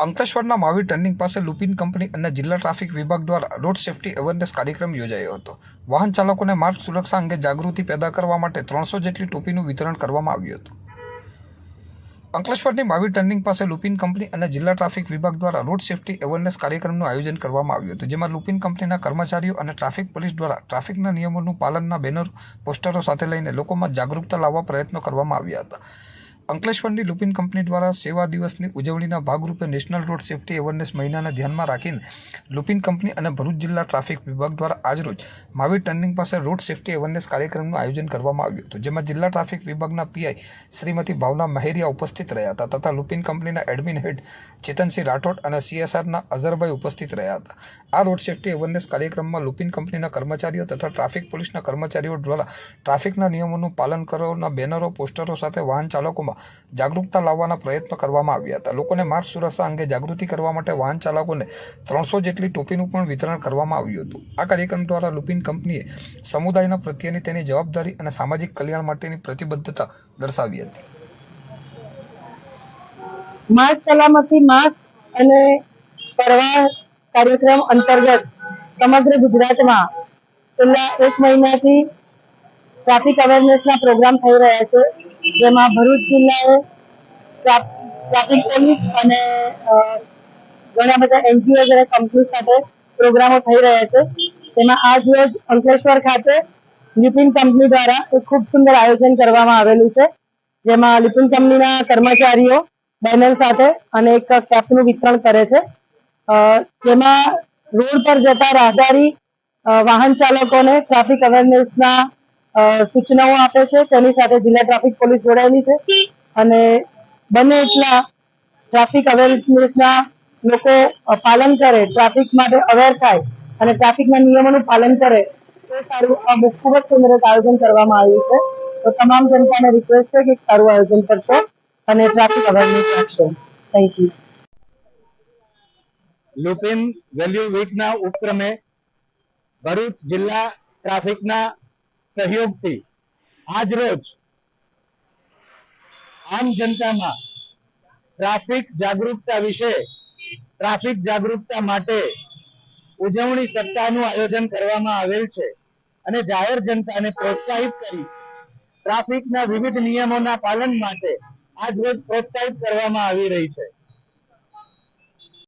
અંકલેશ્વરના માવી ટર્નિંગ પાસે લુપિન કંપની અને જિલ્લા ટ્રાફિક વિભાગ દ્વારા રોડ સેફટી અવેરનેસ કાર્યક્રમ યોજાયો હતો. વાહન ચાલકોને માર્ગ સુરક્ષા અંગે જાગૃતિ પેદા કરવા માટે ત્રણસો જેટલી ટોપીનું વિતરણ કરવામાં આવ્યું હતું. અંકલેશ્વરની માવી ટર્નિંગ પાસે લુપિન કંપની અને જિલ્લા ટ્રાફિક વિભાગ દ્વારા રોડ સેફ્ટી અવેરનેસ કાર્યક્રમનું આયોજન કરવામાં આવ્યું હતું, જેમાં લુપિન કંપનીના કર્મચારીઓ અને ટ્રાફિક પોલીસ દ્વારા ટ્રાફિકના નિયમોનું પાલનના બેનર, પોસ્ટરો સાથે લઈને લોકોમાં જાગૃતતા લાવવા પ્રયત્નો કરવામાં આવ્યા હતા. અંકલેશ્વરની લુપિન કંપની દ્વારા સેવા દિવસની ઉજવણીના ભાગરૂપે નેશનલ રોડ સેફટી અવેરનેસ મહિનાને ધ્યાનમાં રાખીને લુપિન કંપની અને ભરૂચ જિલ્લા ટ્રાફિક વિભાગ દ્વારા આજરોજ માવી ટર્નિંગ પાસે રોડ સેફટી અવેરનેસ કાર્યક્રમનું આયોજન કરવામાં આવ્યું હતું, જેમાં જિલ્લા ટ્રાફિક વિભાગના પીઆઈ શ્રીમતી ભાવના મહેરિયા ઉપસ્થિત રહ્યા હતા તથા લુપિન કંપનીના એડમિન હેડ ચેતનસિંહ રાઠોડ અને સીએસઆરના અઝરભાઈ ઉપસ્થિત રહ્યા હતા. આ રોડ સેફટી અવેરનેસ કાર્યક્રમમાં લુપિન કંપનીના કર્મચારીઓ તથા ટ્રાફિક પોલીસના કર્મચારીઓ દ્વારા ટ્રાફિકના નિયમોનું પાલન કરવાના બેનરો, પોસ્ટરો સાથે વાહન ચાલકોમાં જાગૃતતા લાવવાના પ્રયત્નો કરવામાં આવ્યા હતા. લોકોને માર્ગ સુરક્ષા અંગે જાગૃતિ કરવા માટે વાહન ચાલકોને ત્રણસો જેટલી ટોપીનું પણ વિતરણ કરવામાં આવ્યું હતું. આ કાર્યક્રમ દ્વારા લુપિન કંપનીએ સમુદાયના પ્રત્યેની તેની જવાબદારી અને સામાજિક કલ્યાણ માટેની પ્રતિબદ્ધતા દર્શાવી હતી. માર્ગ સલામતી માસ અને પરવા કાર્યક્રમ અંતર્ગત સમગ્ર ગુજરાતમાં છેલ્લા એક મહિનાથી ટ્રાફિક અવેરનેસના પ્રોગ્રામ થઈ રહ્યા છે. જેમાં ભરૂચ જિલ્લાએ ટ્રાફિક પોલીસ અને ઘણા બધા એનજીઓ અને કંપની સાથે પ્રોગ્રામો થઈ રહ્યા છે, તેમાં આજ રોજ અંકલેશ્વર ખાતે લિપિન કંપની દ્વારા એક ખૂબ સુંદર આયોજન કરવામાં આવેલું છે, જેમાં લિપિન કંપનીના કર્મચારીઓ બેનર સાથે અને એક કેપનું વિતરણ કરે છે. જેમાં રોડ પર જતા રાહદારી વાહન ચાલકોને ટ્રાફિક અવેરનેસના સૂચનાઓ આપે છે તેની સાથે જિલ્લા ટ્રાફિક પોલીસ જોડાયેલી છે અને બને એટલા ટ્રાફિક અવેરનેસના લોકો પાલન કરે, ટ્રાફિક માટે અવેર થાય અને ટ્રાફિકના નિયમોનું પાલન કરે, તો સારું, આ ખૂબ જ સુંદર આયોજન કરવામાં આવ્યું છે. તો તમામ જનતાને રિક્વેસ્ટ છે કે સારું આયોજન કરશો અને ટ્રાફિક અવેરનેસ રાખશો. થેન્ક યુ લુપિન વેલ્યુ વીકના ઉપક્રમે ભરૂચ જિલ્લા ટ્રાફિકના સહયોગથી આજ આમ જનતામાં ટ્રાફિક જાગૃતતા વિશે, ટ્રાફિક જાગૃતતા માટે ઉજવણી સપ્તાહનું આયોજન કરવામાં આવેલ છે અને જાહેર જનતાને પ્રોત્સાહિત કરી ટ્રાફિકના વિવિધ નિયમોના પાલન માટે આજ રોજ પ્રોત્સાહિત કરવામાં આવી રહી છે.